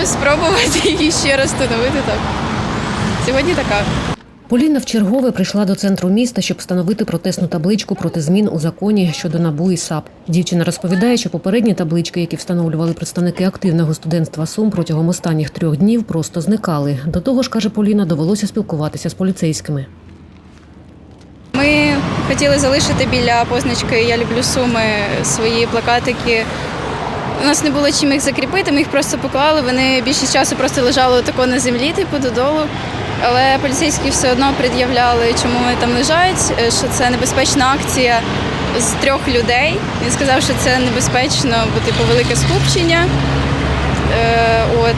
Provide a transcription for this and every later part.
Хочу спробувати її ще раз встановити так. Сьогодні така. Поліна вчергове прийшла до центру міста, щоб встановити протестну табличку проти змін у законі щодо НАБУ і САП. Дівчина розповідає, що попередні таблички, які встановлювали представники активного студентства Сум протягом останніх трьох днів, просто зникали. До того ж, каже Поліна, довелося спілкуватися з поліцейськими. Ми хотіли залишити біля позначки Я люблю суми свої плакатики. У нас не було чим їх закріпити, ми їх просто поклали. Вони більшість часу просто лежали тако на землі, типу додолу. Але поліцейські все одно пред'являли, чому вони там лежать, е, що це небезпечна акція з трьох людей. Він сказав, що це небезпечно, бо типу велике скупчення.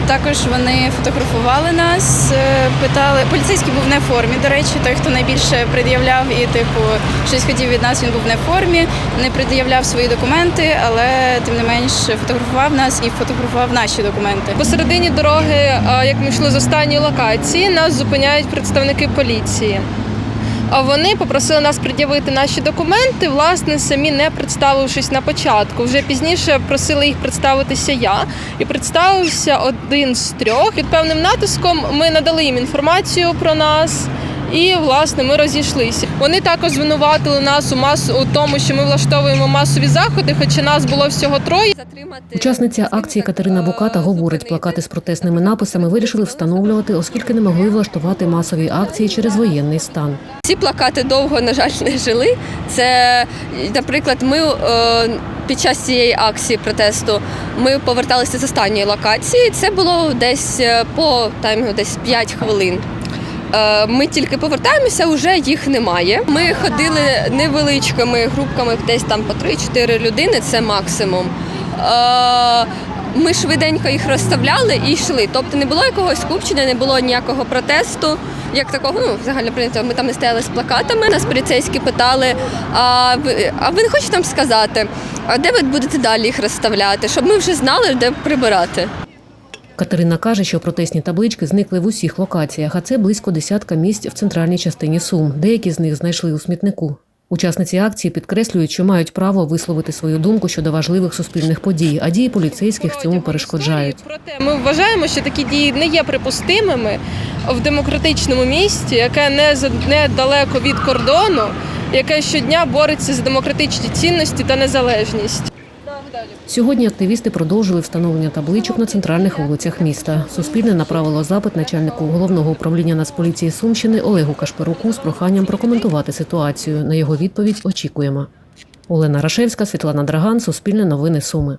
Також вони фотографували нас, е, питали. Поліцейський був не в формі. До речі, той, хто найбільше пред'являв і типу щось хотів від нас, він був не в формі, не пред'являв свої документи, але тим не менш фотографував нас і фотографував наші документи. Посередині дороги, як ми йшли з останньої локації, нас зупиняють представники поліції. Вони попросили нас пред'явити наші документи, власне, самі не представившись на початку. Вже пізніше просили їх представитися я. І представився один з трьох. Під певним натиском ми надали їм інформацію про нас. І власне ми розійшлися. Вони також звинуватили нас у масу у тому, що ми влаштовуємо масові заходи, хоча нас було всього троє. Учасниця акції Катерина Буката говорить, плакати з протестними написами вирішили встановлювати, оскільки не могли влаштувати масові акції через воєнний стан. Ці плакати довго, на жаль, не жили. Це, наприклад, ми е, під час цієї акції протесту ми поверталися з останньої локації. Це було десь е, по таймінгу десь 5 хвилин. Е, Ми тільки повертаємося, вже їх немає. Ми ходили невеличкими групками, десь там по 3-4 людини, це максимум. Е, Ми швиденько їх розставляли і йшли. Тобто не було якогось скупчення, не було ніякого протесту. Як такого, ну загально прийнято, ми там не стояли з плакатами. Нас поліцейські питали: а ви, а ви не хочете нам сказати, а де ви будете далі їх розставляти, щоб ми вже знали, де прибирати? Катерина каже, що протестні таблички зникли в усіх локаціях, а це близько десятка місць в центральній частині Сум. Деякі з них знайшли у смітнику. Учасниці акції підкреслюють, що мають право висловити свою думку щодо важливих суспільних подій, а дії поліцейських цьому перешкоджають. Проте ми вважаємо, що такі дії не є припустимими в демократичному місті, яке не недалеко від кордону, яке щодня бореться за демократичні цінності та незалежність. Сьогодні активісти продовжили встановлення табличок на центральних вулицях міста. Суспільне направило запит начальнику головного управління Нацполіції Сумщини Олегу Кашпируку з проханням прокоментувати ситуацію. На його відповідь очікуємо. Олена Рашевська, Світлана Драган, Суспільне новини Суми.